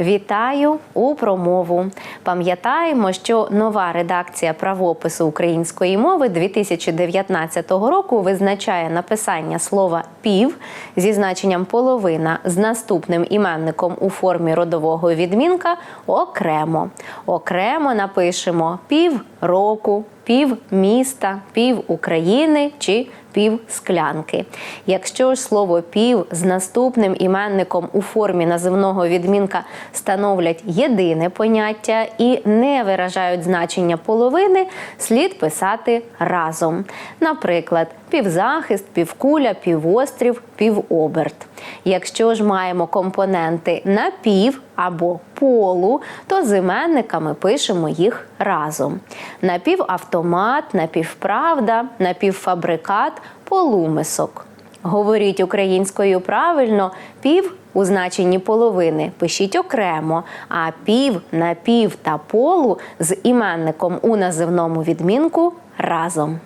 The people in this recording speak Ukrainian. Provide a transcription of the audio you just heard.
Вітаю у промову. Пам'ятаємо, що нова редакція правопису української мови 2019 року визначає написання слова пів зі значенням половина з наступним іменником у формі родового відмінка окремо. Окремо напишемо пів року, пів міста, пів України чи пів склянки. Якщо ж слово пів з наступним іменником у формі називного відмінка становлять єдине поняття і не виражають значення половини, слід писати разом. Наприклад, півзахист, півкуля, півострів, півоберт. Якщо ж маємо компоненти на пів або полу, то з іменниками пишемо їх разом. Напівавтомат, напівправда, напівфабрикат, полумисок. Говоріть українською правильно, пів у значенні половини пишіть окремо, а пів, напів та полу з іменником у називному відмінку разом.